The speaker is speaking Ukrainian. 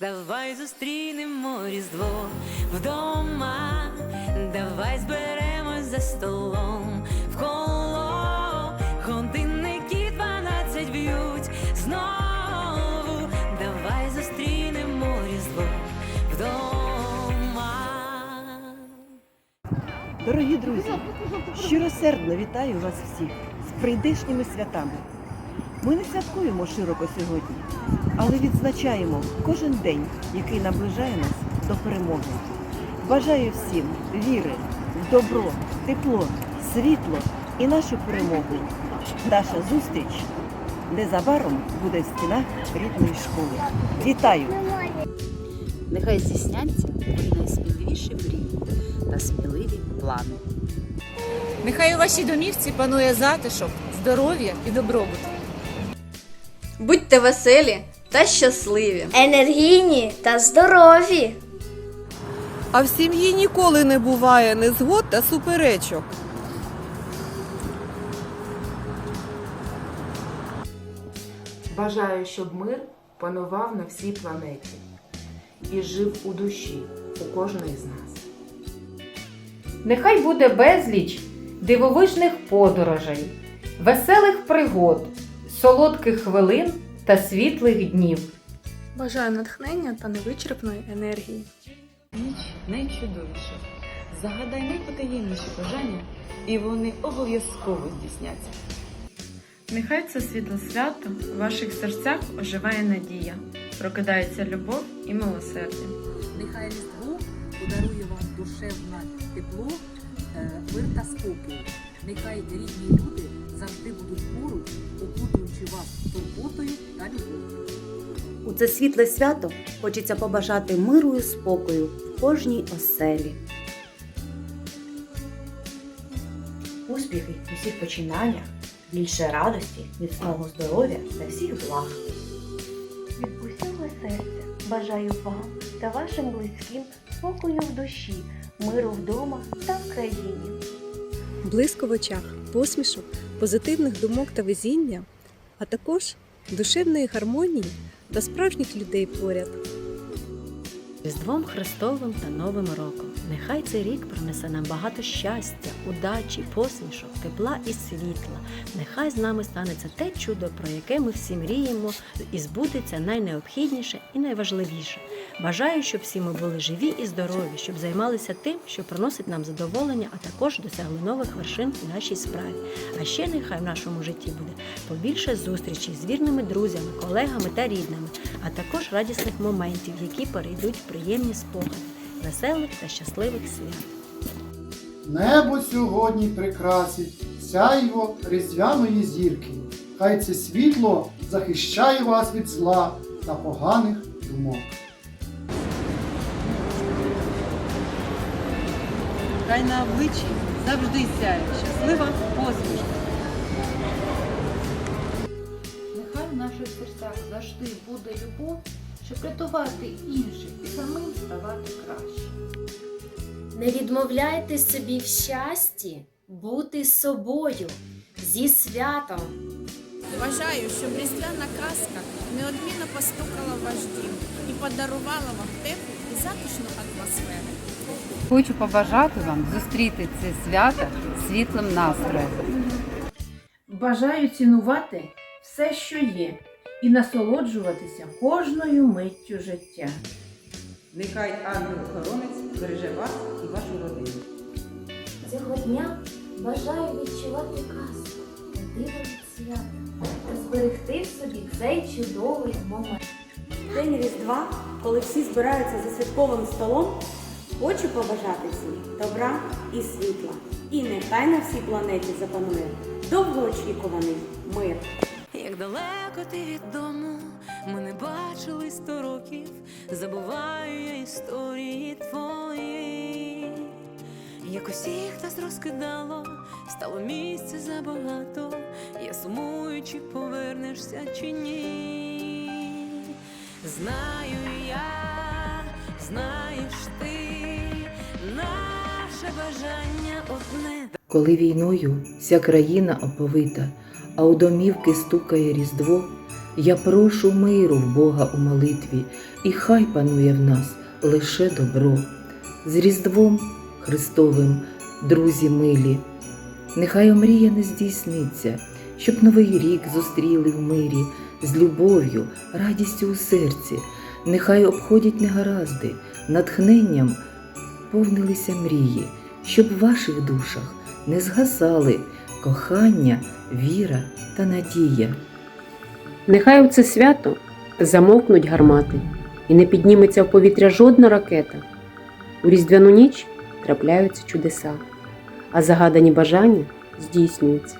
Давай зустрінемо Різдво вдома, давай зберемось за столом в коло, годинники дванадцять б'ють знову, давай зустрінемо Різдво вдома. Дорогі друзі, щиросердно вітаю вас всіх з прийдешніми святами. Ми не святкуємо широко сьогодні, але відзначаємо кожен день, який наближає нас до перемоги. Бажаю всім віри, добро, тепло, світло і нашу перемогу. Наша зустріч незабаром буде в стінах рідної школи. Вітаю! Нехай здійсняться найсміливіші мрії та сміливі плани. Нехай у вашій домівці панує затишок, здоров'я і добробут. Будьте веселі та щасливі. енергійні та здорові. А в сім'ї ніколи не буває незгод та суперечок. Бажаю, щоб мир панував на всій планеті і жив у душі у кожної з нас. Нехай буде безліч дивовижних подорожей, веселих пригод, солодких хвилин та світлих днів. Бажаю натхнення та невичерпної енергії. Ніч найчудовіша. Загадай найпотаємніші бажання, і вони обов'язково здійсняться. Нехай це світле свято в ваших серцях оживає надія, прокидається любов і милосердя. Нехай Різдво подарує вам душевне тепло, е, мир та спокій. Нехай рідні люди завжди будуть поруч, окутуючи вас турботою та любов'ю. У це світле свято хочеться побажати миру і спокою в кожній оселі. Успіхи у всіх починаннях, більше радості, міцного здоров'я та всіх благ. Від усього серця бажаю вам та вашим близьким спокою в душі, миру вдома та в країні. блиску в очах, посмішок, позитивних думок та везіння, а також душевної гармонії та справжніх людей поряд. Різдвом Христовим та Новим роком. Нехай цей рік принесе нам багато щастя, удачі, посмішок, тепла і світла. Нехай з нами станеться те чудо, про яке ми всі мріємо, і збудеться найнеобхідніше і найважливіше. Бажаю, щоб всі ми були живі і здорові, щоб займалися тим, що приносить нам задоволення, а також досягли нових вершин в нашій справі. А ще нехай в нашому житті буде побільше зустрічей з вірними друзями, колегами та рідними, а також радісних моментів, які перейдуть приємні спогади, веселих та щасливих свят. Небо сьогодні прикрасить сяйво різдвяної зірки. Хай це світло захищає вас від зла та поганих думок. Хай на обличчі завжди сяє щаслива посмішка. Нехай в наших серцях завжди буде любов, щоб рятувати інших і самим ставати краще. Не відмовляйте собі в щасті бути собою зі святом. Бажаю, щоб різдвяна казка неодмінно постукала в ваш дім і подарувала вам теплу і затишну атмосферу. Хочу побажати вам зустріти це свято світлим настроєм. Бажаю цінувати все, що є, і насолоджуватися кожною миттю життя. Нехай ангел-охоронець береже вас і вашу родину. Цього дня бажаю відчувати казку, диво від свята та зберегти в собі цей чудовий момент. День Різдва, коли всі збираються за святковим столом, хочу побажати всім добра і світла. І нехай на всій планеті запанує довгоочікуваний мир. Як далеко ти від дому, ми не бачили сто років, забуваю я історії твої. Як усіх нас розкидало, стало місця забагато. Я сумую, чи повернешся, чи ні. Знаю я, знаєш ти, наше бажання одне. Коли війною вся країна оповита, а у домівки стукає різдво, Я прошу миру в Бога у молитві, і хай панує в нас лише добро. З Різдвом Христовим, друзі милі, нехай омрія не здійсниться, щоб новий рік зустріли в мирі з любов'ю, радістю у серці, нехай обходять негаразди, натхненням повнилися мрії, щоб в ваших душах не згасали кохання, віра та надія. Нехай у це свято замовкнуть гармати і не підніметься в повітря жодна ракета. У різдвяну ніч трапляються чудеса, а загадані бажання здійснюються.